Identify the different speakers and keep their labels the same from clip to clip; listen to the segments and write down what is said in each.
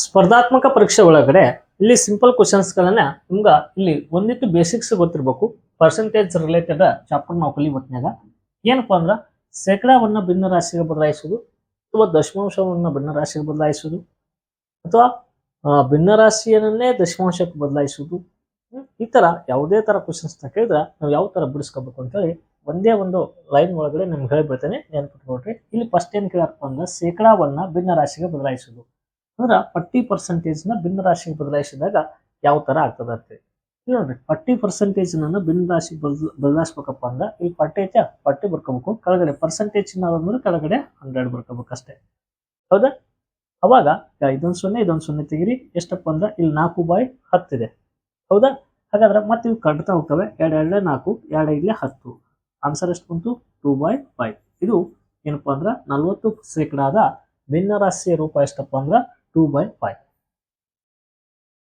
Speaker 1: ಸ್ಪರ್ಧಾತ್ಮಕ ಪರೀಕ್ಷೆ ಒಳಗಡೆ ಇಲ್ಲಿ ಸಿಂಪಲ್ ಗಳನ್ನ ನಿಮ್ಗೆ ಇಲ್ಲಿ ಒಂದಿಟ್ಟು ಬೇಸಿಕ್ಸ್ ಗೊತ್ತಿರಬೇಕು. ಪರ್ಸೆಂಟೇಜ್ ರಿಲೇಟೆಡ್ ಚಾಪ್ಟರ್ ನಾವು ಕಲಿಬತ್ನ್ಯಾಗ ಏನಪ್ಪಾ ಅಂದ್ರೆ ಶೇಕಡಾವನ್ನ ಭಿನ್ನ ರಾಶಿಗೆ ಬದಲಾಯಿಸುವುದು ಅಥವಾ ದಶಮಾಂಶವನ್ನು ಭಿನ್ನ ರಾಶಿಗೆ ಬದಲಾಯಿಸುವುದು ಅಥವಾ ಭಿನ್ನ ರಾಶಿಯನ್ನೇ ದಶಮಾಂಶಕ್ಕೆ ಬದಲಾಯಿಸುವುದು. ಈ ತರ ಯಾವುದೇ ತರ ಕ್ವಶನ್ಸ್ನ ಕೇಳಿದ್ರೆ ನಾವು ಯಾವ ತರ ಬಿಡಿಸ್ಕೋಬೇಕು ಅಂತ ಹೇಳಿ ಒಂದೇ ಒಂದು ಲೈನ್ ಒಳಗಡೆ ನಿಮ್ಗೆ ಹೇಳ್ಬಿಡ್ತೇನೆ. ನೆನ್ಪಿಟ್ಕೊಳ್ರಿ. ಇಲ್ಲಿ ಫಸ್ಟ್ ಏನ್ ಕೇಳಪ್ಪ ಅಂದ್ರೆ ಶೇಕಡಾವನ್ನ ಭಿನ್ನ ರಾಶಿಗೆ ಬದಲಾಯಿಸುವುದು. ಅಂದ್ರ ಫಾರ್ಟಿ ಪರ್ಸೆಂಟೇಜ್ನ ಭಿನ್ನ ರಾಶಿಗೆ ಬದಲಾಯಿಸಿದಾಗ ಯಾವ ತರ ಆಗ್ತದ ಅಂತ ಹೇಳಿ. ಪಟ್ಟಿ ನೋಡ್ರಿ, ಫಾರ್ಟಿ ಪರ್ಸೆಂಟೇಜ್ ನನ್ನ ಭಿನ್ನ ಬದಲ ಬದಲಾಯಿಸ್ಬೇಕಪ್ಪ ಅಂದ್ರೆ ಈ ಫಾರ್ಟಿ ಐತೆ ಫಾರ್ಟಿ ಬರ್ಕೋಬೇಕು. ಕೆಳಗಡೆ ಪರ್ಸೆಂಟೇಜ್ ಅಂದ್ರೆ ಕೆಳಗಡೆ ಹಂಡ್ರೆಡ್ ಬರ್ಕೋಬೇಕು ಅಷ್ಟೇ ಹೌದಾ? ಅವಾಗ ಇದೊಂದು ಸೊನ್ನೆ, ಇದೊಂದ್ ಸೊನ್ನೆ ತೆಗಿರಿ. ಎಷ್ಟಪ್ಪ ಅಂದ್ರೆ ಇಲ್ಲಿ ನಾಲ್ಕು ಬಾಯ್ ಹತ್ತಿದೆ ಹೌದಾ? ಹಾಗಾದ್ರೆ ಮತ್ತೆ ಇವು ಕಟ್ತಾ ಹೋಗ್ತವೆ. ಎರಡು, ಎರಡೇ ನಾಲ್ಕು, ಎರಡು ಐದ್ಲೆ ಹತ್ತು. ಆನ್ಸರ್ ಎಷ್ಟು ಬಂತು? ಟೂ ಬೈ ಫೈವ್ ಇದು ಏನಪ್ಪ ಅಂದ್ರೆ ನಲ್ವತ್ತು ಶೇಕಡಾದ ಭಿನ್ನ ರಾಶಿಯ ರೂಪ ಎಷ್ಟಪ್ಪ ಅಂದ್ರೆ ಟೂ ಬೈ ಫೈವ್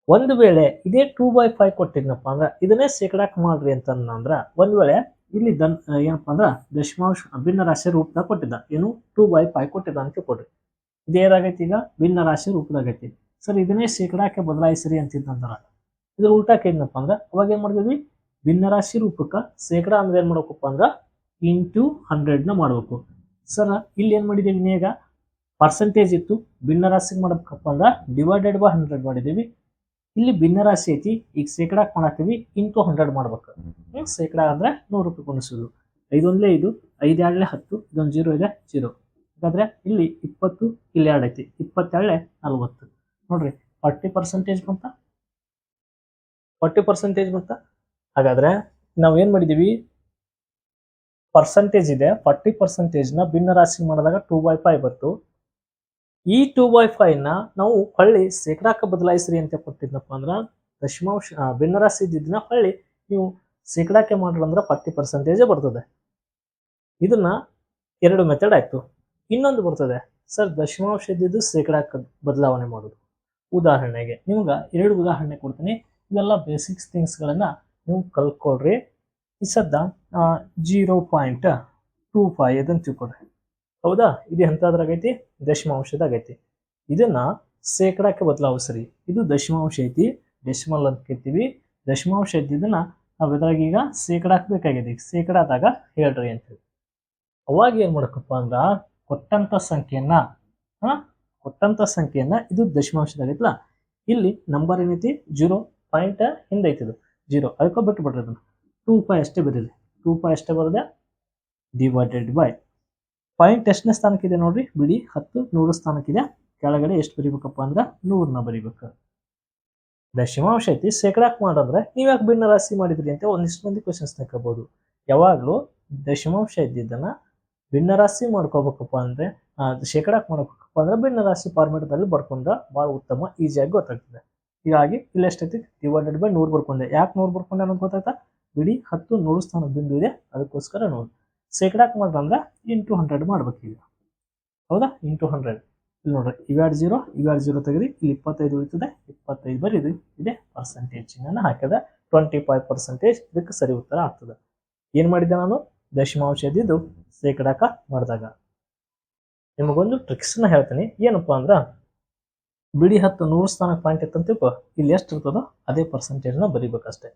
Speaker 1: ಒಂದು ವೇಳೆ ಇದೇ ಟೂ ಬೈ ಫೈವ್ ಕೊಟ್ಟಿದ್ನಪ್ಪ ಅಂದ್ರೆ ಇದನ್ನೇ ಶೇಕಡಾಕ್ ಮಾಡ್ರಿ ಅಂತ ಅಂದ್ರ ಒಂದ್ ವೇಳೆ ಇಲ್ಲಿ ದನ್ ಏನಪ್ಪಾ ಅಂದ್ರ ದಶಮಾಂಶ ಭಿನ್ನ ರಾಶಿ ರೂಪದಾಗ ಕೊಟ್ಟಿದ್ದ. ಏನು? ಟೂ ಬೈ ಫೈವ್ ಕೊಟ್ಟಿದ್ದ ಅಂತ ಕೊಡ್ರಿ ಇದೇನಾಗೈತಿ ಈಗ? ಭಿನ್ನ ರಾಶಿ ರೂಪದಾಗೈತಿ. ಸರ್, ಇದನ್ನೇ ಶೇಕಡಾಕ್ಕೆ ಬದಲಾಯಿಸಿರಿ ಅಂತಿದ್ದಂದ್ರ ಇದ್ರ ಉಲ್ಟಾಕ ಏನಪ್ಪ ಅಂದ್ರೆ ಅವಾಗ ಏನ್ ಮಾಡಿದ್ವಿ ಭಿನ್ನ ರಾಶಿ ರೂಪಕ್ಕ ಶೇಕಡಾ ಅಂದ್ರೆ ಏನ್ ಮಾಡ್ಬೇಕಪ್ಪ ಅಂದ್ರ ಇಂಟು ಹಂಡ್ರೆಡ್ನ ಮಾಡ್ಬೇಕು. ಸರ್, ಇಲ್ಲಿ ಏನ್ ಮಾಡಿದೀವಿ ಈಗ ಪರ್ಸೆಂಟೇಜ್ ಇತ್ತು. ಭಿನ್ನ ರಾಶಿಗೆ ಮಾಡ್ಬೇಕಪ್ಪ ಅಂದ್ರೆ ಡಿವೈಡೆಡ್ ಬೈ ಹಂಡ್ರೆಡ್ ಮಾಡಿದ್ದೀವಿ. ಇಲ್ಲಿ ಭಿನ್ನ ರಾಶಿ ಐತಿ. ಈಗ ಶೇಕಡ ಮಾಡಾಕ್ತೀವಿ ಇಂಟು ಹಂಡ್ರೆಡ್ ಮಾಡ್ಬೇಕು. ಶೇಕಡ ಅಂದ್ರೆ ನೂರು ರೂಪಾಯಿ ಕೊಡಿಸೋದು ಐದೊಂದ್ಲೇ ಇದು ಐದು ಎರಡ್ಲೆ ಹತ್ತು ಇದೊಂದು ಜೀರೋ ಇದೆ ಜೀರೋ ಹಾಗಾದ್ರೆ ಇಲ್ಲಿ ಇಪ್ಪತ್ತು ಇಲ್ಲಿ ಎರಡು ಐತಿ. ಇಪ್ಪತ್ತೆರಡ್ಲೆ ನಲ್ವತ್ತು. ನೋಡ್ರಿ ಫಾರ್ಟಿ ಪರ್ಸೆಂಟೇಜ್ ಬಂತ? ಫಾರ್ಟಿ ಪರ್ಸೆಂಟೇಜ್ ಬಂತ? ಹಾಗಾದ್ರೆ ನಾವು ಏನ್ ಮಾಡಿದೀವಿ ಪರ್ಸೆಂಟೇಜ್ ಇದೆ. ಫಾರ್ಟಿ ಪರ್ಸೆಂಟೇಜ್ನ ಭಿನ್ನ ರಾಶಿ ಮಾಡಿದಾಗ ಟೂ ಬೈ ಫೈವ್ ಬಂತು ಈ ಟೂ ಬೈ ಫೈವ್ನ ನಾವು ಹೊಳ್ಳಿ ಶೇಕಡಾಕ ಬದಲಾಯಿಸ್ರಿ ಅಂತ ಕೊಟ್ಟಿದ್ನಪ್ಪ ಅಂದ್ರೆ ದಶಮಾಂಶ ಭಿನ್ನರಾಶಿ ಭಿನ್ನ ಇದ್ದಿದ್ದನ್ನ ಹೊಳ್ಳಿ ನೀವು ಶೇಕಡಾಕ್ಕೆ ಅಂದ್ರೆ ಫಾರ್ಟಿ ಪರ್ಸೆಂಟೇಜ್ ಬರ್ತದೆ. ಇದನ್ನ ಎರಡು ಮೆಥಡ್ ಆಯ್ತು. ಇನ್ನೊಂದು ಬರ್ತದೆ. ಸರ್ ದಶಮಾಂಶ ಇದ್ದಿದ್ದು ಶೇಕಡಾಕ್ಕೆ ಬದಲಾವಣೆ ಮಾಡೋದು. ಉದಾಹರಣೆಗೆ, ನಿಮ್ಗೆ ಎರಡು ಉದಾಹರಣೆ ಕೊಡ್ತೀನಿ. ಇವೆಲ್ಲ ಬೇಸಿಕ್ಸ್ ಥಿಂಗ್ಸ್ಗಳನ್ನ ನೀವು ಕಲ್ತ್ಕೊಳ್ರಿ ಈ ಸದ್ದ ಜೀರೋ ಪಾಯಿಂಟ್ ಟೂ ಫೈವ್ ಅದನ್ನು ತಿಳ್ಕೊಳ್ರಿ. ಹೌದಾ? ಇದು ಎಂಥದ್ರಾಗೈತಿ ದಶಮಾಂಶದಾಗೈತಿ ಇದನ್ನ ಶೇಕಡಕ್ಕೆ ಬದಲಾಯಿಸ್ರಿ ಇದು ದಶಮಾಂಶ ಐತಿ ಡೆಸಿಮಲ್ ಅಂತ ಕೇಳ್ತೀವಿ. ದಶಮಾಂಶ ಇದ್ದಿದ್ದನ್ನ ನಾವು ಇದ್ರಾಗ ಈಗ ಶೇಕಡಾಕ್ ಬೇಕಾಗಿದೆ ಶೇಕಡಾದಾಗ ಹೇಳ್ರಿ ಅಂತೇಳಿ ಅವಾಗ ಏನು ಮಾಡಬೇಕಪ್ಪ ಅಂದ್ರೆ ಕೊಟ್ಟಂತ ಸಂಖ್ಯೆಯನ್ನ, ಹಾಂ, ಕೊಟ್ಟಂತ ಸಂಖ್ಯೆಯನ್ನ ಇದು ದಶಮಾಂಶದಾಗೈತಲ್ಲ ಇಲ್ಲಿ ನಂಬರ್ ಏನೈತಿ? ಜೀರೋ ಪಾಯಿಂಟ್ ಹಿಂದೆ ಐತಿ ಇದು. ಜೀರೋ. ಅದಕ್ಕೆ ಬಿಟ್ಟು ಬಿಡ್ರಿ ಅದನ್ನ ಟೂ ಪೈ ಅಷ್ಟೇ ಬರೀರಿ. ಟೂ ಪಾಯ್ ಅಷ್ಟೇ ಬರದೆ ಡಿವೈಡೆಡ್ ಬೈ ಪಾಯಿಂಟ್ ಎಷ್ಟನೇ ಸ್ಥಾನಕ್ಕಿದೆ ನೋಡ್ರಿ? ಬಿಡಿ, ಹತ್ತು, ನೂರು ಸ್ಥಾನಕ್ಕಿದೆ. ಕೆಳಗಡೆ ಎಷ್ಟು ಬರಿಬೇಕಪ್ಪ ಅಂದ್ರೆ ನೂರನ್ನ ಬರಿಬೇಕು. ದಶಮಾಂಶ ಐತಿ ಶೇಕಡಾಕ್ ಮಾಡಿದ್ರೆ ನೀವ್ಯಾಕೆ ಭಿನ್ನ ರಾಶಿ ಮಾಡಿದ್ರಿ ಅಂತ ಒಂದಿಷ್ಟು ಮಂದಿ ಕ್ವಶನ್ಸ್ ತಗೋಬಹುದು ಯಾವಾಗ್ಲೂ ದಶಮಾಂಶ ಇದ್ದಿದ್ದನ್ನ ಭಿನ್ನ ರಾಶಿ ಮಾಡ್ಕೋಬೇಕಪ್ಪ ಅಂದ್ರೆ ಶೇಕಡಾಕ್ ಮಾಡ್ಬೇಕಪ್ಪ ಅಂದ್ರೆ ಭಿನ್ನ ರಾಶಿ ಫಾರ್ಮೆಟ್ದಲ್ಲಿ ಬರ್ಕೊಂಡ್ರೆ ಬಹಳ ಉತ್ತಮ ಈಸಿಯಾಗಿ ಗೊತ್ತಾಗ್ತದೆ. ಹೀಗಾಗಿ ಇಲ್ಲಿ ಎಷ್ಟೈತಿ ಡಿವೈಡೆಡ್ ಬೈ ನೂರು ಬರ್ಕೊಂಡೆ. ಯಾಕೆ ನೂರು ಬರ್ಕೊಂಡೆ ಅನ್ನೋದು ಗೊತ್ತಾಗ್ತಾ ಬಿಡಿ, ಹತ್ತು, ನೂರು ಸ್ಥಾನ ಬಿಂದು ಇದೆ, ಅದಕ್ಕೋಸ್ಕರ ನೂರು. ಶೇಕಡಾಕ್ ಮಾಡ್ದಂದ್ರೆ ಇಂಟು ಹಂಡ್ರೆಡ್ ಮಾಡ್ಬೇಕು ಈಗ. ಹೌದಾ? Into hundred. ಇಲ್ಲಿ ನೋಡ್ರಿ ಇವೆರಡು ಜೀರೋ ಇವೆರಡು ಜೀರೋ ತೆಗೆದು, ಇಲ್ಲಿ ಇಪ್ಪತ್ತೈದು ಉಳಿತದೆ ಇಪ್ಪತ್ತೈದು ಬರೀದು ಇದೆ ಪರ್ಸೆಂಟೇಜ್ ಚಿಹ್ನೆನ ಹಾಕಿದ ಟ್ವೆಂಟಿ ಫೈವ್ ಪರ್ಸೆಂಟೇಜ್ ಇದಕ್ಕೆ ಸರಿ ಉತ್ತರ ಆಗ್ತದೆ. ಏನು ಮಾಡಿದ್ದೆ ನಾನು? ದಶಮಾಂಶ ಇದ್ದಿದ್ದು ಶೇಕಡಾಕ ಮಾಡಿದಾಗ. ನಿಮಗೊಂದು ಟ್ರಿಕ್ಸ್ನ ಹೇಳ್ತೀನಿ. ಏನಪ್ಪಾ ಅಂದ್ರೆ, ಬಿಡಿ ಹತ್ತು ನೂರು ಸ್ಥಾನಕ್ಕೆ ಪಾಯಿಂಟ್ ಇತ್ತಂತಿಪ್ಪ ಇಲ್ಲಿ ಎಷ್ಟು ಇರ್ತದೋ ಅದೇ ಪರ್ಸೆಂಟೇಜ್ನ ಬರಿಬೇಕಷ್ಟೇ.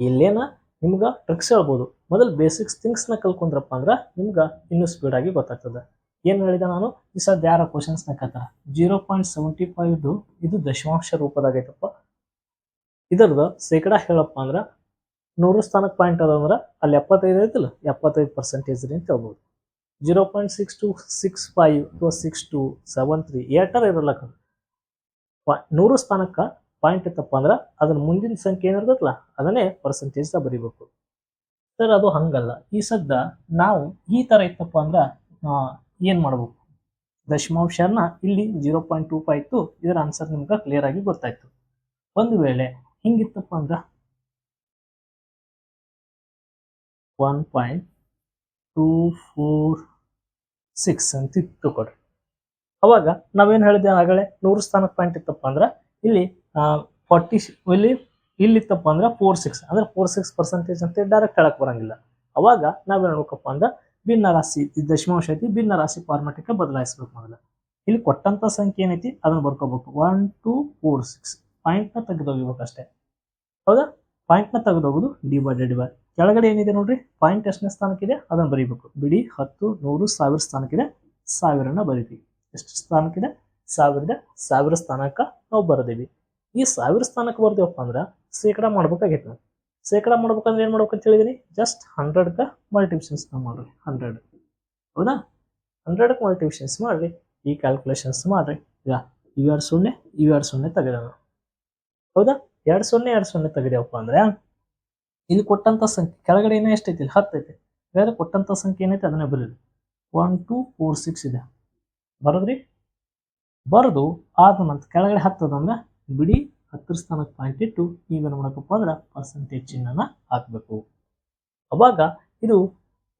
Speaker 1: ಇಲ್ಲೇನ ನಿಮ್ಗೆ ಟ್ರಿಕ್ಸ್ ಹೇಳ್ಬೋದು. ಮೊದಲು ಬೇಸಿಕ್ಸ್ ಥಿಂಗ್ಸ್ನ ಕಲ್ಕೊಂಡ್ರಪ್ಪ ಅಂದ್ರೆ ನಿಮ್ಗೆ ಇನ್ನೂ ಸ್ಪೀಡ್ ಆಗಿ ಗೊತ್ತಾಗ್ತದೆ. ಏನು ಹೇಳಿದೆ ನಾನು? ಈ ಸದ್ಯ ಯಾರ ಕ್ವಶನ್ಸ್ನ ಕತ್ತಾರ ಜೀರೋ ಪಾಯಿಂಟ್ ಸೆವೆಂಟಿ ಫೈವ್ದು ಇದು ದಶಮಾಂಶ ರೂಪದಾಗೈತಪ್ಪ. ಇದರದು ಶೇಕಡ ಹೇಳಪ್ಪ ಅಂದ್ರೆ ನೂರು ಸ್ಥಾನಕ್ಕೆ ಪಾಯಿಂಟ್ ಅದ ಅಂದ್ರೆ ಅಲ್ಲಿ ಎಪ್ಪತ್ತೈದು ಐತಿಲ್ಲ, ಎಪ್ಪತ್ತೈದು ಪರ್ಸೆಂಟೇಜ್ ರೀ ಅಂತ ಹೇಳ್ಬೋದು. Zero point six two six five ಅಥವಾ ಸಿಕ್ಸ್ ಟು ಸೆವೆನ್ ತ್ರೀ ಏಟರ್ ಇರಲ್ಲ ಪ- ನೂರು ಸ್ಥಾನಕ್ಕೆ ಪಾಯಿಂಟ್ ಇತ್ತಪ್ಪ ಅಂದ್ರೆ ಅದನ್ನ ಮುಂದಿನ ಸಂಖ್ಯೆ ಏನಿರ್ತದಲ್ಲ ಅದನ್ನೇ ಪರ್ಸೆಂಟೇಜ್ ಬರಿಬೇಕು. ಸರ್, ಅದು ಹಂಗಲ್ಲ. ಈ ಸದ್ದ ನಾವು ಈ ತರ ಇತ್ತಪ್ಪ ಅಂದ್ರೆ ಏನು ಮಾಡ್ಬೇಕು? ದಶಮಾಂಶನ ಇಲ್ಲಿ ಜೀರೋ ಪಾಯಿಂಟ್ ಟೂ ಫೈವ್ ಇತ್ತು ಇದರ ಆನ್ಸರ್ ನಿಮ್ಗೆ ಕ್ಲಿಯರ್ ಆಗಿ ಗೊತ್ತಾಯ್ತು ಒಂದು ವೇಳೆ ಹಿಂಗಿತ್ತಪ್ಪ ಅಂದ್ರೆ one point two four six ಅಂತ ಇತ್ತು ಕೊಡ್ರಿ. ಅವಾಗ ನಾವೇನು ಹೇಳಿದೆ ಆಗಲೇ ನೂರು ಸ್ಥಾನಕ್ಕೆ ಪಾಯಿಂಟ್ ಇತ್ತಪ್ಪ ಅಂದ್ರೆ, ಇಲ್ಲಿ ಫಾರ್ಟಿ ಇಲ್ಲಿ, ಇಲ್ಲಿತ್ತಪ್ಪ ಅಂದ್ರೆ ಫೋರ್ ಸಿಕ್ಸ್ ಅಂದ್ರೆ ಫೋರ್ ಸಿಕ್ಸ್ ಪರ್ಸೆಂಟೇಜ್ ಅಂತ ಡೈರೆಕ್ಟ್ ಹೇಳಕ್ ಬರಂಗಿಲ್ಲ. ಅವಾಗ ನಾವೇನು ಹೇಳ್ಬೇಕಪ್ಪ ಅಂದ್ರೆ ಭಿನ್ನ ರಾಶಿ ದಶಮಾಂಶ ಐತಿ, ಭಿನ್ನ ರಾಶಿ ಫಾರ್ಮೆಟಿಗೆ ಬದಲಾಯಿಸ್ಬೇಕು ಮೊದಲ. ಇಲ್ಲಿ ಕೊಟ್ಟಂತ ಸಂಖ್ಯೆ ಏನೈತಿ? ಅದನ್ನ ಬರ್ಕೋಬೇಕು. ಒನ್ ಟೂ ಫೋರ್ ಸಿಕ್ಸ್ ಪಾಯಿಂಟ್ನ ತೆಗೆದೋಗಿಬೇಕು ಅಷ್ಟೇ. ಹೌದಾ? ಪಾಯಿಂಟ್ನ ತೆಗೆದೋಗೋದು ಡಿವೈಡೆಡ್ ಬೈ ಕೆಳಗಡೆ ಏನಿದೆ ನೋಡ್ರಿ? ಪಾಯಿಂಟ್ ಎಷ್ಟನೇ ಸ್ಥಾನಕ್ಕಿದೆ? ಅದನ್ನ ಬರೀಬೇಕು. ಬಿಡಿ, ಹತ್ತು, ನೂರು, ಸಾವಿರ ಸ್ಥಾನಕ್ಕಿದೆ. ಸಾವಿರನ ಬರಿತೀವಿ. ಎಷ್ಟು ಸ್ಥಾನಕ್ಕಿದೆ? ಸಾವಿರದ, ಸಾವಿರ ಸ್ಥಾನಕ್ಕೆ ನಾವು ಬರೆದೀವಿ. ಈ ಸಾವಿರ ಸ್ಥಾನಕ್ಕೆ ಬರ್ದೇವಪ್ಪ ಅಂದ್ರೆ ಶೇಕಡ ಮಾಡ್ಬೇಕಾಗೈತೆ ನಾವು ಶೇಕಡ ಮಾಡ್ಬೇಕಂದ್ರೆ ಏನು ಮಾಡ್ಬೇಕು ಅಂತ ಹೇಳಿದೀನಿ? ಜಸ್ಟ್ ಹಂಡ್ರೆಡ್ಗೆ ಮಲ್ಟಿಪ್ಷನ್ಸ್ ಮಾಡ್ರಿ ಹಂಡ್ರೆಡ್ ಹೌದಾ? ಹಂಡ್ರೆಡ್ಗೆ ಮಲ್ಟಿಪ್ಷನ್ಸ್ ಮಾಡ್ರಿ, ಈ ಕ್ಯಾಲ್ಕುಲೇಷನ್ಸ್ ಮಾಡ್ರಿ. ಈಗ ಇವೆರಡು ಸೊನ್ನೆ ಇವೆರಡು ಸೊನ್ನೆ ತೆಗೆದ ಹೌದಾ? ಎರಡು ಸೊನ್ನೆ ಎರಡು ಸೊನ್ನೆ ತೆಗೆದೇವಪ್ಪ ಅಂದ್ರೆ ಇಲ್ಲಿ ಕೊಟ್ಟಂತ ಸಂಖ್ಯೆ ಕೆಳಗಡೆ ಏನೋ ಎಷ್ಟೈತಿ ಇಲ್ಲಿ? ಹತ್ತು ಐತಿ ಹಾಗಾದ್ರೆ ಕೊಟ್ಟಂತ ಸಂಖ್ಯೆ ಏನೈತೆ? ಅದನ್ನೇ ಬರೀರಿ. ಒನ್ ಟೂ ಫೋರ್ ಸಿಕ್ಸ್ ಇದೆ. ಬರದ್ರಿ? ಬರೆದು ಆದ ನಂತರ ಕೆಳಗಡೆ ಹತ್ತದಂದ್ರೆ ಬಿಡಿ ಹತ್ತರ ಸ್ಥಾನಕ್ಕೆ ಪಾಯಿಂಟ್ ಇಟ್ಟು ನೀವೇನು ಮಾಡಬೇಕಪ್ಪ ಅಂದ್ರೆ ಪರ್ಸೆಂಟೇಜ್ ಚಿಹ್ನನ ಹಾಕಬೇಕು. ಅವಾಗ ಇದು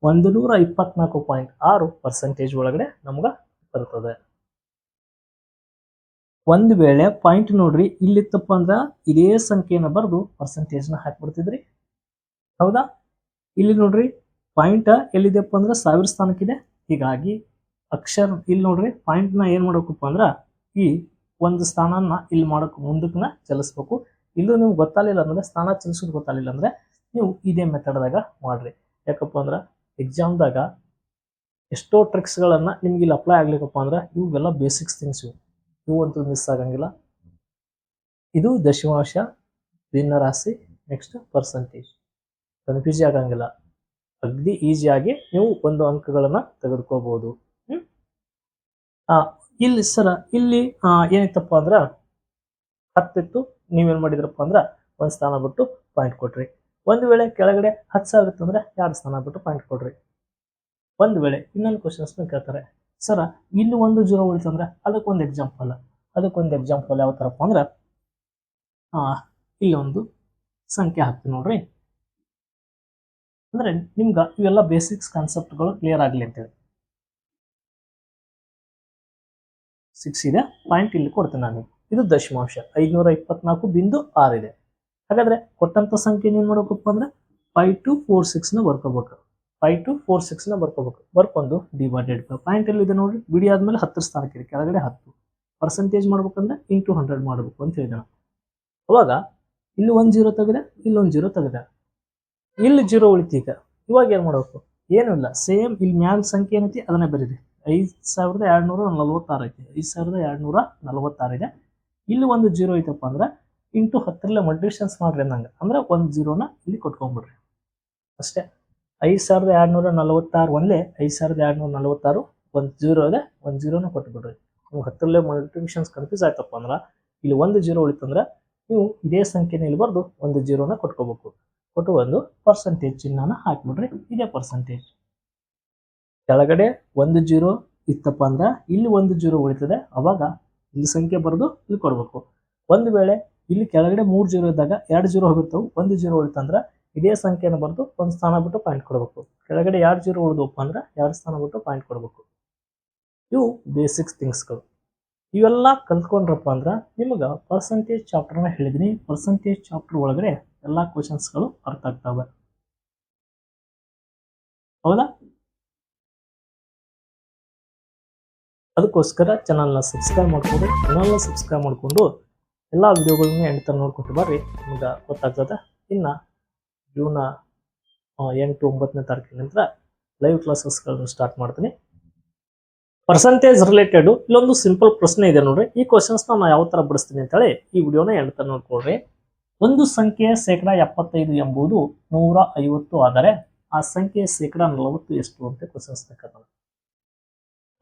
Speaker 1: ಒಂದು ನೂರ ಇಪ್ಪತ್ನಾಲ್ಕು ಪಾಯಿಂಟ್ ಆರು ಪರ್ಸೆಂಟೇಜ್ ಒಳಗಡೆ ನಮ್ಗೆ ಬರ್ತದೆ. ಒಂದು ವೇಳೆ ಪಾಯಿಂಟ್ ನೋಡ್ರಿ, ಇಲ್ಲಿತ್ತಪ್ಪ ಅಂದ್ರೆ ಇದೇ ಸಂಖ್ಯೆನ ಬರೆದು ಪರ್ಸೆಂಟೇಜ್ನ ಹಾಕ್ಬಿಡ್ತಿದ್ರಿ. ಹೌದಾ? ಇಲ್ಲಿ ನೋಡ್ರಿ ಪಾಯಿಂಟ್ ಎಲ್ಲಿದೆಪ್ಪ ಅಂದ್ರೆ ಸಾವಿರ ಸ್ಥಾನಕ್ಕಿದೆ. ಹೀಗಾಗಿ ಅಕ್ಷರ, ಇಲ್ಲಿ ನೋಡ್ರಿ ಪಾಯಿಂಟ್ನ ಏನು ಮಾಡ್ಬೇಕಪ್ಪ ಅಂದ್ರೆ ಈ ಒಂದು ಸ್ಥಾನನ ಇಲ್ಲಿ ಮಾಡೋಕೆ ಮುಂದಕ್ಕೆ ಚಲಿಸ್ಬೇಕು. ಇಲ್ಲೂ ನಿಮ್ಗೆ ಗೊತ್ತಾಗಲಿಲ್ಲ ಅಂದ್ರೆ ಸ್ಥಾನ ಚಲಿಸೋದು ಗೊತ್ತಾಗಲಿಲ್ಲ ಅಂದರೆ ನೀವು ಇದೇ ಮೆಥಡ್ದಾಗ ಮಾಡಿರಿ. ಯಾಕಪ್ಪ ಅಂದ್ರೆ ಎಕ್ಸಾಮ್ದಾಗ ಎಷ್ಟೋ ಟ್ರಿಕ್ಸ್ಗಳನ್ನು ನಿಮ್ಗೆ ಇಲ್ಲಿ ಅಪ್ಲೈ ಆಗ್ಲಿಕ್ಕಪ್ಪ ಅಂದ್ರೆ ಇವೆಲ್ಲ ಬೇಸಿಕ್ಸ್ ಥಿಂಗ್ಸ್ ಇವು. ಇವು ಅಂತೂ ಮಿಸ್ ಆಗಂಗಿಲ್ಲ. ಇದು ದಶಮಾಂಶ ರಾಶಿ ನೆಕ್ಸ್ಟ್ ಪರ್ಸಂಟೇಜ್ ಕನ್ಫ್ಯೂಸ್ ಆಗಂಗಿಲ್ಲ. ಅಗ್ದಿ ಈಸಿಯಾಗಿ ನೀವು ಒಂದು ಅಂಕಗಳನ್ನು ತೆಗೆದುಕೋಬಹುದು ಇಲ್ಲಿ ಸರ, ಇಲ್ಲಿ ಏನಿತ್ತಪ್ಪ ಅಂದ್ರ, ಹತ್ತಿತ್ತು, ನೀವೇನು ಮಾಡಿದ್ರಪ್ಪ ಅಂದ್ರೆ, ಒಂದು ಸ್ಥಾನ ಬಿಟ್ಟು ಪಾಯಿಂಟ್ ಕೊಟ್ರಿ. ಒಂದು ವೇಳೆ ಕೆಳಗಡೆ ಹತ್ತು ಸಾವಿರ ಇತ್ತು ಅಂದ್ರೆ ಎರಡು ಸ್ಥಾನ ಬಿಟ್ಟು ಪಾಯಿಂಟ್ ಕೊಡ್ರಿ ಒಂದು ವೇಳೆ ಇನ್ನೊಂದು ಕ್ವಶನ್ಸ್ನ ಕೇಳ್ತಾರೆ. ಸರ, ಇಲ್ಲಿ ಒಂದು ಜೀರೋ ಉಳಿತಂದ್ರೆ ಅದಕ್ಕೊಂದು ಎಕ್ಸಾಂಪಲ್ ಅದಕ್ಕೊಂದು ಎಕ್ಸಾಂಪಲ್ ಯಾವ ಥರಪ್ಪ ಅಂದ್ರೆ ಇಲ್ಲಿ ಒಂದು ಸಂಖ್ಯೆ ಹಾಕ್ತೀವಿ ನೋಡ್ರಿ. ಅಂದ್ರೆ ನಿಮ್ಗೆ ಇವೆಲ್ಲ ಬೇಸಿಕ್ಸ್ ಕಾನ್ಸೆಪ್ಟ್ಗಳು ಕ್ಲಿಯರ್ ಆಗಲಿ ಅಂತೇಳಿ. ಸಿಕ್ಸ್ ಇದೆ. ಪಾಯಿಂಟ್ ಇಲ್ಲಿ ಕೊಡ್ತೇನೆ ನಾನು. ಇದು ದಶಮಾಂಶ. ಐದುನೂರ ಇಪ್ಪತ್ನಾಲ್ಕು ಬಿಂದು ಆರು ಇದೆ. ಹಾಗಾದ್ರೆ ಕೊಟ್ಟಂತ ಸಂಖ್ಯೆ ಏನ್ ಮಾಡ್ಬೇಕಪ್ಪ ಅಂದ್ರೆ ಫೈವ್ ಟು ಫೋರ್ ಸಿಕ್ಸ್ನ ಬರ್ಕೋಬೇಕು. ಫೈವ್ ಟು ಫೋರ್ ಸಿಕ್ಸ್ನ ಬರ್ಕೋಬೇಕು. ಬರ್ಕೊಂಡು ಡಿವೈಡೆಡ್ ಪಾಯಿಂಟ್ ಎಲ್ಲಿದೆ ಇದೆ ನೋಡಿ ಬಿಡಿ ಆದ್ಮೇಲೆ ಹತ್ತರ ಸ್ಥಾನಕ್ಕೆ ಕೆಳಗಡೆ ಹತ್ತು. ಪರ್ಸೆಂಟೇಜ್ ಮಾಡ್ಬೇಕಂದ್ರೆ ಇಂಟು ಹಂಡ್ರೆಡ್ ಮಾಡಬೇಕು ಅಂತ ಹೇಳಿದೆ ಅವಾಗ ಇಲ್ಲಿ ಒಂದು ಜೀರೋ ಇಲ್ಲಿ ಇಲ್ಲೊಂದು ಜೀರೋ ತೆಗೆದ. ಇಲ್ಲಿ ಜೀರೋ ಉಳಿತೀಗ ಇವಾಗ ಏನು ಮಾಡಬೇಕು? ಏನು ಇಲ್ಲ. ಸೇಮ್ ಇಲ್ಲಿ ಮ್ಯಾಲ್ ಸಂಖ್ಯೆ ಏನೈತಿ? ಅದನ್ನೇ ಬರೀರಿ. ಐದು ಸಾವಿರದ ಎರಡುನೂರ ನಲವತ್ತಾರು ಐತಿ ಐದು ಸಾವಿರದ ಎರಡುನೂರ ನಲವತ್ತಾರು ಇದೆ ಇಲ್ಲಿ ಒಂದು ಜೀರೋ ಐತಪ್ಪ ಅಂದ್ರೆ ಇಂಟು ಹತ್ತರಲ್ಲೇ ಮಲ್ಟಿಷನ್ಸ್ ಮಾಡ್ರಿ ಅಂದಂಗೆ. ಅಂದ್ರೆ ಒಂದು ಜೀರೋನ ಇಲ್ಲಿ ಕೊಟ್ಕೊಂಡ್ಬಿಡ್ರಿ ಅಷ್ಟೇ. ಐದು ಸಾವಿರದ ಎರಡುನೂರ ನಲವತ್ತಾರು ಒಂದೇ ಐದು ಸಾವಿರದ ಎರಡುನೂರ ನಲವತ್ತಾರು ಒಂದು ಜೀರೋ ಇದೆ ಒಂದು ಜೀರೋನ ಕೊಟ್ಬಿಡ್ರಿ. ನೀವು ಹತ್ತರಲ್ಲೇ ಮಲ್ಟಿಷನ್ಸ್ ಕನ್ಫ್ಯೂಸ್ ಆಯ್ತಪ್ಪ ಅಂದ್ರೆ ಇಲ್ಲಿ ಒಂದು ಜೀರೋ ಉಳಿತಂದ್ರೆ ನೀವು ಇದೇ ಸಂಖ್ಯೆನ ಇಲ್ಲಿ ಬರೆದು ಒಂದು ಜೀರೋನ ಕೊಟ್ಕೋಬೇಕು. ಕೊಟ್ಟು ಒಂದು ಪರ್ಸೆಂಟೇಜ್ ಚಿನ್ನನ ಹಾಕ್ಬಿಡ್ರಿ. ಇದೇ ಪರ್ಸೆಂಟೇಜ್ ಕೆಳಗಡೆ ಒಂದು ಜೀರೋ ಇತ್ತಪ್ಪ ಅಂದ್ರೆ ಇಲ್ಲಿ ಒಂದು ಜೀರೋ ಉಳಿತದೆ. ಅವಾಗ ಇಲ್ಲಿ ಸಂಖ್ಯೆ ಬರೆದು ಇಲ್ಲಿ ಕೊಡ್ಬೇಕು. ಒಂದು ವೇಳೆ ಇಲ್ಲಿ ಕೆಳಗಡೆ ಮೂರು ಜೀರೋ ಇದ್ದಾಗ ಎರಡು ಜೀರೋ ಹೋಗುತ್ತವೆ ಒಂದು ಜೀರೋ ಉಳಿತಂದ್ರೆ ಇದೇ ಸಂಖ್ಯೆನ ಬರೆದು ಒಂದು ಸ್ಥಾನ ಬಿಟ್ಟು ಪಾಯಿಂಟ್ ಕೊಡಬೇಕು. ಕೆಳಗಡೆ ಎರಡು ಜೀರೋ ಉಳಿದಪ್ಪ ಅಂದ್ರೆ ಎರಡು ಸ್ಥಾನ ಬಿಟ್ಟು ಪಾಯಿಂಟ್ ಕೊಡಬೇಕು. ಇವು ಬೇಸಿಕ್ಸ್ ಥಿಂಗ್ಸ್ಗಳು ಇವೆಲ್ಲ ಕಲ್ತ್ಕೊಂಡ್ರಪ್ಪ ಅಂದ್ರೆ ನಿಮಗೆ ಪರ್ಸೆಂಟೇಜ್ ಚಾಪ್ಟರ್ನ ಹೇಳಿದ್ದೀನಿ ಪರ್ಸಂಟೇಜ್ ಚಾಪ್ಟರ್ ಒಳಗಡೆ ಎಲ್ಲ ಕ್ವಶನ್ಸ್ಗಳು ಅರ್ಥ ಆಗ್ತವೆ. ಹೌದಾ? ಅದಕ್ಕೋಸ್ಕರ ಚಾನಲ್ನ ಸಬ್ಸ್ಕ್ರೈಬ್ ಮಾಡಿಕೊಂಡು ಚಾನಲ್ನ ಸಬ್ಸ್ಕ್ರೈಬ್ ಮಾಡಿಕೊಂಡು ಎಲ್ಲ ವಿಡಿಯೋಗಳನ್ನ ತರ ನೋಡ್ಕೊಟ್ಟು ಬರ್ರಿ. ನಿಮ್ಗೆ ಗೊತ್ತಾಗ್ತದೆ? ಇನ್ನು ಜೂನ್ ಎಂಟು, ಒಂಬತ್ತನೇ ತಾರೀಕಿನ ನಂತರ ಲೈವ್ ಕ್ಲಾಸಸ್ಗಳನ್ನು ಸ್ಟಾರ್ಟ್ ಮಾಡ್ತೀನಿ. ಪರ್ಸೆಂಟೇಜ್ ರಿಲೇಟೆಡು ಇಲ್ಲೊಂದು ಸಿಂಪಲ್ ಪ್ರಶ್ನೆ ಇದೆ ನೋಡ್ರಿ. ಈ ಕ್ವಶನ್ಸ್ನ ನಾನು ಯಾವ ತರ ಬಿಡಿಸ್ತೀನಿ ಅಂತೇಳಿ ಈ ವಿಡಿಯೋನ ಎಂಟು ತರ ನೋಡ್ಕೊಳ್ರಿ. ಒಂದು ಸಂಖ್ಯೆಯ ಶೇಕಡ ಎಪ್ಪತ್ತೈದು ಎಂಬುದು ನೂರ ಐವತ್ತು ಆದರೆ ಆ ಸಂಖ್ಯೆಯ ಶೇಕಡ ನಲವತ್ತು ಎಷ್ಟು ಅಂತ ಕ್ವಶನ್ಸ್ ಕೇಳ್ತಾನೆ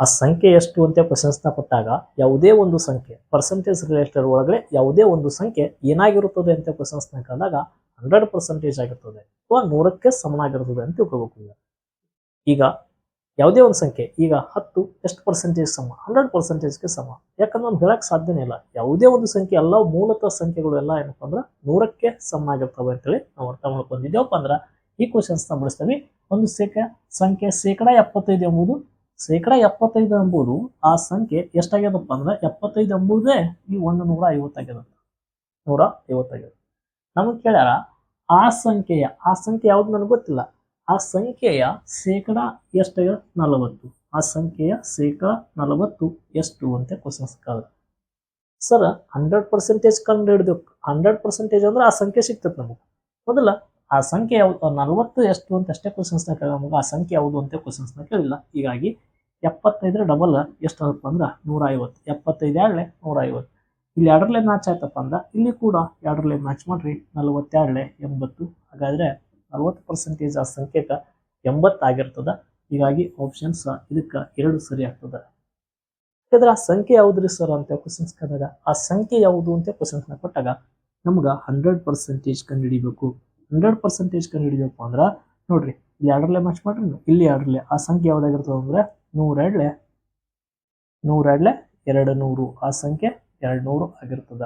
Speaker 1: ಆ ಸಂಖ್ಯೆ ಎಷ್ಟು ಅಂತ ಕ್ವಶನ್ಸ್ನ ಕೊಟ್ಟಾಗ ಯಾವುದೇ ಒಂದು ಸಂಖ್ಯೆ ಪರ್ಸೆಂಟೇಜ್ ರಿಲೇಟೆಡ್ ಒಳಗಡೆ ಯಾವುದೇ ಒಂದು ಸಂಖ್ಯೆ ಏನಾಗಿರುತ್ತದೆ ಅಂತ ಪ್ರಶಂಸನ ಕೇಳಿದಾಗ ಹಂಡ್ರೆಡ್ ಪರ್ಸೆಂಟೇಜ್ ಆಗಿರ್ತದೆ ಅಥವಾ ನೂರಕ್ಕೆ ಸಮನಾಗಿರ್ತದೆ ಅಂತ ತಿಳ್ಕೊಬೇಕು ಈಗ ಯಾವುದೇ ಒಂದು ಸಂಖ್ಯೆ, ಈಗ ಹತ್ತು, ಎಷ್ಟು ಪರ್ಸೆಂಟೇಜ್ ಸಮ? ಹಂಡ್ರೆಡ್ ಪರ್ಸೆಂಟೇಜ್ಗೆ ಸಮ. ಯಾಕಂದ್ರೆ ನಮ್ಗೆ ಹೇಳಕ್ಕೆ ಸಾಧ್ಯನೇ ಇಲ್ಲ. ಯಾವುದೇ ಒಂದು ಸಂಖ್ಯೆ, ಎಲ್ಲ ಮೂಲತಃ ಸಂಖ್ಯೆಗಳು ಎಲ್ಲ ಏನಪ್ಪ ಅಂದ್ರೆ ನೂರಕ್ಕೆ ಸಮ ಆಗಿರ್ತವೆ ಅಂತೇಳಿ ನಾವು ಅರ್ಥ ಮಾಡ್ಕೊಂಡಿದ್ದೇವಪ್ಪ ಅಂದ್ರೆ ಈ ಕ್ವಶನ್ಸ್ನ ಬಳಸ್ತೀವಿ. ಒಂದು ಸೇಕ, ಸಂಖ್ಯೆ, ಶೇಕಡ ಎಪ್ಪತ್ತೈದು ಎಂಬುದು ಶೇಕಡ ಎಪ್ಪತ್ತೈದು ಎಂಬುದು ಆ ಸಂಖ್ಯೆ ಎಷ್ಟಾಗ್ಯದಪ್ಪ ಅಂದ್ರೆ ಎಪ್ಪತ್ತೈದು ಎಂಬುದೇ ಈ ಒಂದು ನೂರ ಐವತ್ತಾಗ್ಯದ ನೂರ ಐವತ್ತಾಗ್ಯದ ನಮಗೆ ಕೇಳ್ಯಾರ, ಆ ಸಂಖ್ಯೆಯ, ಆ ಸಂಖ್ಯೆ ಯಾವ್ದು ನನಗೆ ಗೊತ್ತಿಲ್ಲ. ಆ ಸಂಖ್ಯೆಯ ಶೇಕಡ ಎಷ್ಟಾಗ್ಯದ ನಲವತ್ತು. ಆ ಸಂಖ್ಯೆಯ ಶೇಕಡ ನಲವತ್ತು ಎಷ್ಟು ಅಂತ ಕ್ವಶನ್ಸ್ ಕೇಳಿದ್ರೆ ಸರ್ ಹಂಡ್ರೆಡ್ ಪರ್ಸೆಂಟೇಜ್ ಕಂಡು ಹಿಡಿದು ಹಂಡ್ರೆಡ್ ಪರ್ಸೆಂಟೇಜ್ ಅಂದ್ರೆ ಆ ಸಂಖ್ಯೆ ಸಿಗ್ತದೆ ನಮಗೆ. ಮೊದಲ, ಆ ಸಂಖ್ಯೆ ಯಾವುದು, ನಲವತ್ತು ಎಷ್ಟು ಅಂತ ಅಷ್ಟೇ ಕ್ವಶನ್ಸ್ನ ಕೇಳ ನಮಗೆ. ಆ ಸಂಖ್ಯೆ ಯಾವುದು ಅಂತ ಕ್ವಶನ್ಸ್ನ ಕೇಳಿಲ್ಲ. ಹೀಗಾಗಿ ಎಪ್ಪತ್ತೈದರ ಡಬಲ್ ಎಷ್ಟು ಆಗುತ್ತೆ ಅಂದ್ರೆ ನೂರ ಐವತ್ತು ಎಪ್ಪತ್ತೈದು ಎರಡಲೆ ನೂರ ಐವತ್ತು ಇಲ್ಲಿ ಎರಡರಲ್ಲೇ ಮ್ಯಾಚ್ ಆಯ್ತಪ್ಪ ಅಂದ್ರೆ ಇಲ್ಲಿ ಕೂಡ ಎರಡರಲ್ಲೇ ಮ್ಯಾಚ್ ಮಾಡ್ರಿ ನಲವತ್ತೆರಡಲೆ ಎಂಬತ್ತು. ಹಾಗಾದ್ರೆ ನಲವತ್ತು ಪರ್ಸೆಂಟೇಜ್ ಆ ಸಂಖ್ಯೆಗೆ ಎಂಬತ್ತಾಗಿರ್ತದೆ ಹೀಗಾಗಿ ಆಪ್ಷನ್ಸ್ ಇದಕ್ಕೆ ಎರಡು ಸರಿ ಆಗ್ತದೆ. ಹಾಗಾದ್ರೆ ಆ ಸಂಖ್ಯೆ ಯಾವ್ದ್ರಿ ಸರ್ ಅಂತ ಕ್ವಶನ್ಸ್ ಕೇಳಿದಾಗ, ಆ ಸಂಖ್ಯೆ ಯಾವುದು ಅಂತ ಕ್ವಶನ್ಸ್ನ ಕೊಟ್ಟಾಗ ನಮ್ಗೆ ಹಂಡ್ರೆಡ್ ಪರ್ಸೆಂಟೇಜ್ ಕಂಡುಹಿಡಿಬೇಕು. ಹಂಡ್ರೆಡ್ ಪರ್ಸೆಂಟೇಜ್ ಕಂಡುಹಿಡಿಬೇಕು ಅಂದ್ರೆ ನೋಡ್ರಿ, ಇಲ್ಲಿ ಎರಡರಲ್ಲೇ ಮ್ಯಾಚ್ ಮಾಡ್ರಿ ಇಲ್ಲಿ ಎರಡರಲ್ಲೇ ಆ ಸಂಖ್ಯೆ ಯಾವ್ದಾಗಿರ್ತದೆ ಅಂದ್ರೆ ನೂರೆರಡ್ಲೆ ನೂರಡ್ಲೆ ಎರಡು ನೂರು. ಆ ಸಂಖ್ಯೆ ಎರಡು ನೂರು ಆಗಿರ್ತದ.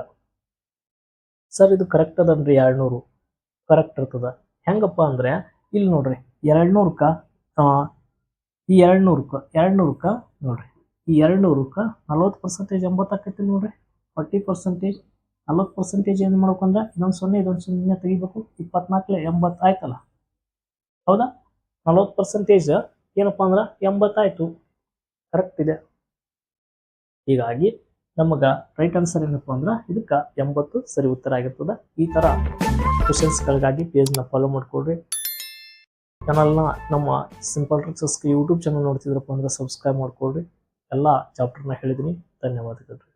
Speaker 1: ಸರ್ ಇದು ಕರೆಕ್ಟ್ ಅಂದ್ರೆ ಎರಡು ನೂರು. ಕರೆಕ್ಟ್ ಇರ್ತದ. ಹೆಂಗಪ್ಪ ಅಂದ್ರೆ, ಇಲ್ಲಿ ನೋಡ್ರಿ, ಎರಡು ನೂರಕ್ಕ ಈ ಎರಡು ನೂರಕ್ಕ ಎರಡು ನೂರಕ್ಕ ನೋಡ್ರಿ, ಈ ಎರಡು ನೂರಕ್ಕ ನಲ್ವತ್ತು ಪರ್ಸೆಂಟೇಜ್ ಎಂಬತ್ತು ಆಕೈತಿ ನೋಡ್ರಿ. ಫಾರ್ಟಿ ಪರ್ಸೆಂಟೇಜ್ ನಲ್ವತ್ತು ಪರ್ಸೆಂಟೇಜ್ ಏನು ಮಾಡ್ಬೇಕಂದ್ರೆ ಇನ್ನೊಂದು ಸೊನ್ನೆ, ಇದೊಂದು ಸೊನ್ನೆ ತೆಗಿಬೇಕು. ಇಪ್ಪತ್ನಾಲ್ಕಲೆ ಎಂಬತ್ತು ಆಯ್ತಲ್ಲ. ಹೌದಾ? ನಲ್ವತ್ತು ಪರ್ಸೆಂಟೇಜ್ ಏನಪ್ಪ ಅಂದ್ರೆ ಎಂಬತ್ತಾಯ್ತು. ಕರೆಕ್ಟ್ ಇದೆ. ಹೀಗಾಗಿ ನಮಗ ರೈಟ್ ಆನ್ಸರ್ ಏನಪ್ಪ ಅಂದ್ರೆ ಇದಕ್ಕೆ ಎಂಬತ್ತು ಸರಿ ಉತ್ತರ ಆಗಿರ್ತದೆ. ಈ ಥರ ಕ್ವಶನ್ಸ್ಗಳಿಗಾಗಿ ಪೇಜ್ನ ಫಾಲೋ ಮಾಡಿಕೊಡ್ರಿ ಚಾನಲ್ನ ನಮ್ಮ ಸಿಂಪಲ್ ಟ್ರಿಕ್ಸಸ್ಗೆ ಯೂಟ್ಯೂಬ್ ಚಾನಲ್ ನೋಡ್ತಿದ್ರಪ್ಪ ಅಂದ್ರೆ ಸಬ್ಸ್ಕ್ರೈಬ್ ಮಾಡಿಕೊಡ್ರಿ ಎಲ್ಲ ಚಾಪ್ಟರ್ನ ಹೇಳಿದ್ದೀನಿ ಧನ್ಯವಾದಗಳು.